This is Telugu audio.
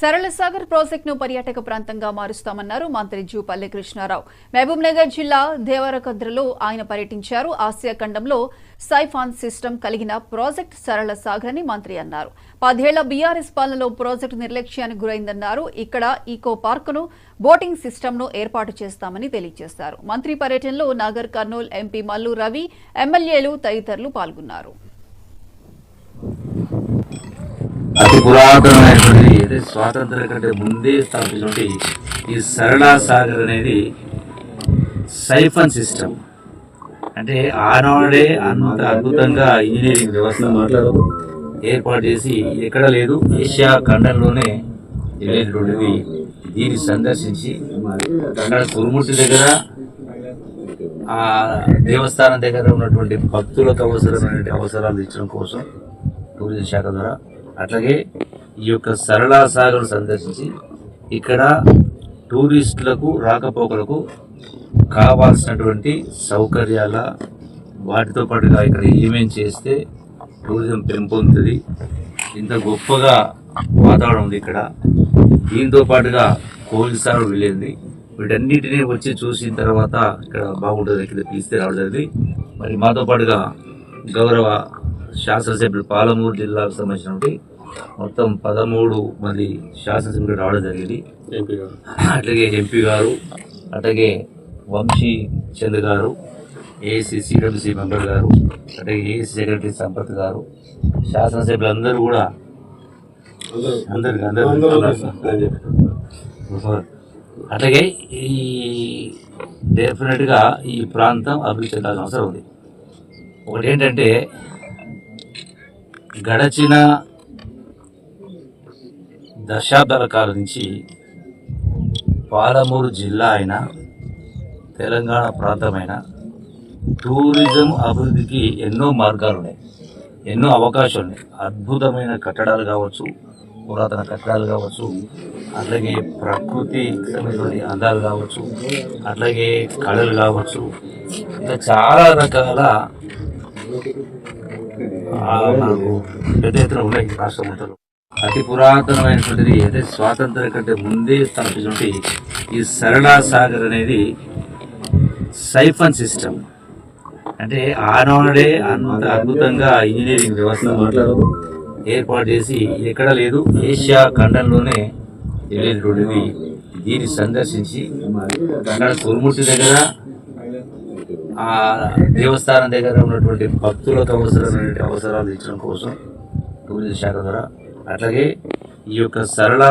సరళ సాగర్ ప్రాజెక్టును పర్యాటక ప్రాంతంగా మారుస్తామన్నారు మంత్రి జూపల్లి కృష్ణారావు మహబూబ్నగర్ జిల్లా దేవరకద్రలో ఆయన పర్యటించారు. ఆసియా ఖండంలో సైఫాన్ సిస్టమ్ కలిగిన ప్రాజెక్ట్ సరళ సాగర్ అని మంత్రి అన్నారు. పదేళ్ళ బీఆర్ఎస్ పాలనలో ప్రాజెక్టు నిర్లక్ష్యానికి గురైందన్నారు. ఇక్కడ ఈకో పార్కును బోటింగ్ సిస్టమ్ను ఏర్పాటు చేస్తామని తెలియజేశారు. మంత్రి పర్యటనలో నాగర్ కర్నూల్ ఎంపీ మల్లు రవి ఎమ్మెల్యేలు తదితరులు పాల్గొన్నారు. అతి పురాతనమైనటువంటి అంటే స్వాతంత్రం కంటే ముందే స్థాపించినటువంటి ఈ సరళా సాగర్ అనేది సైఫన్ సిస్టమ్. అంటే ఆనాడే అంత అద్భుతంగా ఇంజనీరింగ్ వ్యవస్థ ఏర్పాటు చేసి ఎక్కడ లేదు ఏషియా ఖండంలోనే వెళ్ళేటువంటిది దీన్ని సందర్శించి అక్కడ కురుముట్టి దగ్గర ఆ దేవస్థానం దగ్గర ఉన్నటువంటి భక్తులకు అవసరమైనటువంటి అవసరాలు ఇచ్చడం కోసం టూరిజం శాఖ ద్వారా అట్లాగే ఈ యొక్క సరళా సాగర్ సందర్శించి ఇక్కడ టూరిస్టులకు రాకపోకలకు కావాల్సినటువంటి సౌకర్యాల వాటితో పాటుగా ఇక్కడ ఏమేం చేస్తే టూరిజం పెంపొందుతుంది ఇంత గొప్పగా వాతావరణం ఉంది ఇక్కడ. దీంతో పాటుగా కోల్సారు వెళ్ళింది వీటన్నిటినీ వచ్చి చూసిన తర్వాత ఇక్కడ బాగుంటుంది ఇక్కడ తీస్తే రావడం మరి మాతో పాటుగా గౌరవ శాసనసభ్యులు పాలమూరు జిల్లాకు సంబంధించినటువంటి మొత్తం పదమూడు మంది శాసనసభ్యులు రావడం జరిగింది అట్లాగే ఎంపీ గారు అట్లాగే వంశీ చంద్ గారు ఏసీ సిడబ్ల్యూసీ మెంబర్ గారు అట్లాగే ఏసీ సెక్రటరీ సంపత్ గారు శాసనసభ్యులందరూ కూడా అందరికి అందరూ అట్లాగే ఈ డెఫినెట్గా ఈ ప్రాంతం అభివృద్ధి చెందాల్సిన అవసరం ఉంది ఒకటి ఏంటంటే గడచిన దశాబ్దాల కాలం నుంచి పాలమూరు జిల్లా అయినా తెలంగాణ ప్రాంతమైన టూరిజం అభివృద్ధికి ఎన్నో మార్గాలు ఉన్నాయి ఎన్నో అవకాశాలు ఉన్నాయి అద్భుతమైన కట్టడాలు కావచ్చు పురాతన కట్టడాలు కావచ్చు అట్లాగే ప్రకృతి అందాలు కావచ్చు అట్లాగే కళలు కావచ్చు ఇంకా చాలా రకాల మనకు పెద్ద ఎత్తున ఉన్నాయి రాష్ట్ర మొత్తంలో అతి పురాతనమైనటువంటిది అయితే స్వాతంత్రం కంటే ముందే స్థాపించినటువంటి ఈ సరళా సాగర్ అనేది సైఫన్ సిస్టమ్. అంటే ఆనాడే అంత అద్భుతంగా ఇంజనీరింగ్ వ్యవస్థ ఏర్పాటు చేసి ఎక్కడ లేదు ఏషియా ఖండంలోనే వెళ్ళేటువంటిది దీన్ని సందర్శించి అక్కడ కురుముట్టి దగ్గర ఆ దేవస్థానం దగ్గర ఉన్నటువంటి భక్తులకు అవసరమైనటువంటి అవసరాలు ఇచ్చడం కోసం టూరిజం శాఖ ద్వారా అట్లాగే ఈ యొక్క సరళ